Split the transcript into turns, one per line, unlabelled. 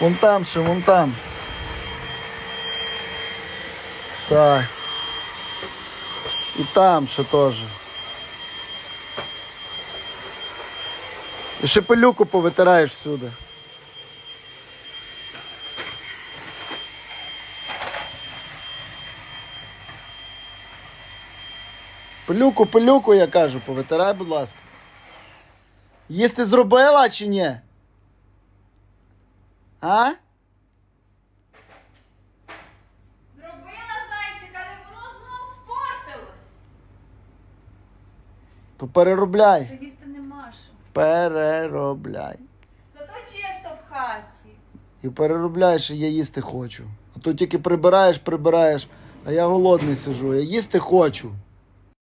Вон там ще, вон там. Так. І там ще теж. І ще пилюку повитираєш всюди. Пилюку, пилюку, я кажу, повитирай, будь ласка. Їсти зробила чи ні? А?
Зробила зайчик, але воно знов спортилось.
То переробляй.
Та їсти нема що.
Переробляй.
Зато чисто в хаті.
І переробляєш, і я їсти хочу. А то тільки прибираєш, прибираєш, а я голодний сижу. Я їсти хочу.